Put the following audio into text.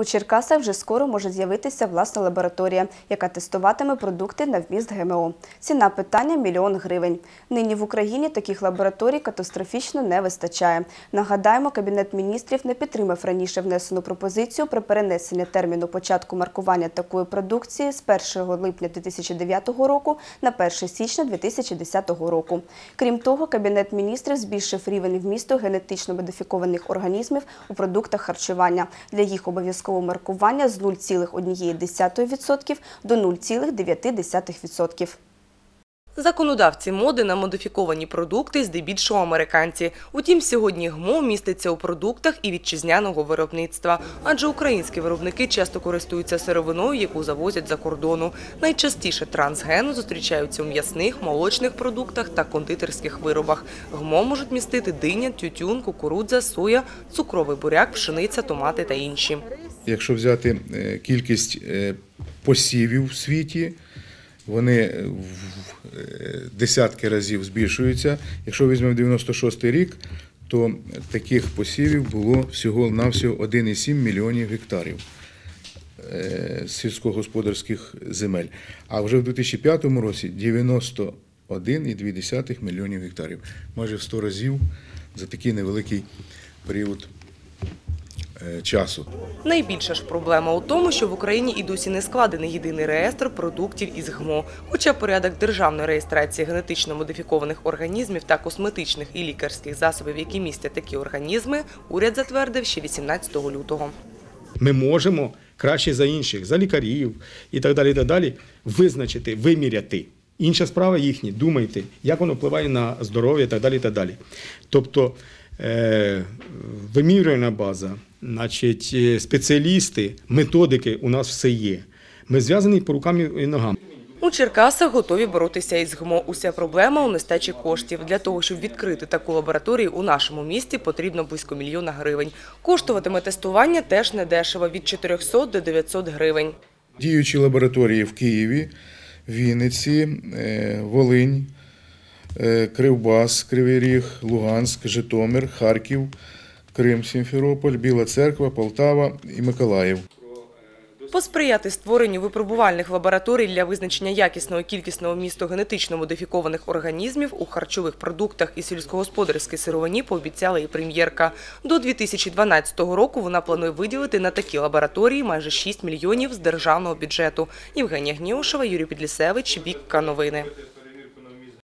У Черкасах вже скоро може з'явитися власна лабораторія, яка тестуватиме продукти на вміст ГМО. Ціна питання – мільйон гривень. Нині в Україні таких лабораторій катастрофічно не вистачає. Нагадаємо, Кабінет міністрів не підтримав раніше внесену пропозицію про перенесення терміну початку маркування такої продукції з 1 липня 2009 року на 1 січня 2010 року. Крім того, Кабінет міністрів збільшив рівень вмісту генетично модифікованих організмів у продуктах харчування. Для їх обов'язкового маркування з 0,1% до 0,9%. Законодавці моди на модифіковані продукти здебільшого американці. Утім, сьогодні ГМО міститься у продуктах і вітчизняного виробництва, адже українські виробники часто користуються сировиною, яку завозять за кордону. Найчастіше трансгену зустрічаються у м'ясних, молочних продуктах та кондитерських виробах. ГМО можуть містити диня, тютюн, кукурудза, соя, цукровий буряк, пшениця, томати та інші. Якщо взяти е, кількість е, посівів в світі, вони в е, десятки разів збільшуються. Якщо візьмемо 96 рік, то таких посівів було всього-навсього 1,7 мільйонів гектарів сільськогосподарських земель. А вже в 2005 році 91,2 мільйонів гектарів. Майже в 100 разів за такий невеликий період часу. Найбільша ж проблема у тому, що в Україні і досі не складений єдиний реєстр продуктів із ГМО. Хоча порядок державної реєстрації генетично модифікованих організмів та косметичних і лікарських засобів, які містять такі організми, уряд затвердив ще 18 лютого. Ми можемо краще за інших, за лікарів і так далі, і так далі, визначити, виміряти. Інша справа їхні, думайте, як воно впливає на здоров'я і так далі. і так далі. Тобто е, вимірювальна база, значить, е, спеціалісти, методики у нас все є. Ми зв'язані по рукам і ногам. У Черкасах готові боротися із ГМО. Уся проблема у нестачі коштів. Для того, щоб відкрити таку лабораторію у нашому місті, потрібно близько мільйона гривень. Коштуватиме тестування теж недешево – від 400 до 900 гривень. Діючі лабораторії в Києві, Вінниці, е, Волинь, Кривбас, Кривий Ріг, Луганськ, Житомир, Харків, Крим, Сімферополь, Біла Церква, Полтава і Миколаїв. Посприяти створенню випробувальних лабораторій для визначення якісного кількісного вмісту генетично модифікованих організмів у харчових продуктах і сільськогосподарській сировині пообіцяла і прем'єрка. До 2012 року вона планує виділити на такі лабораторії майже 6 мільйонів з державного бюджету. Євгенія Гнівушева, Юрій Підлісевич, Вікка Новини.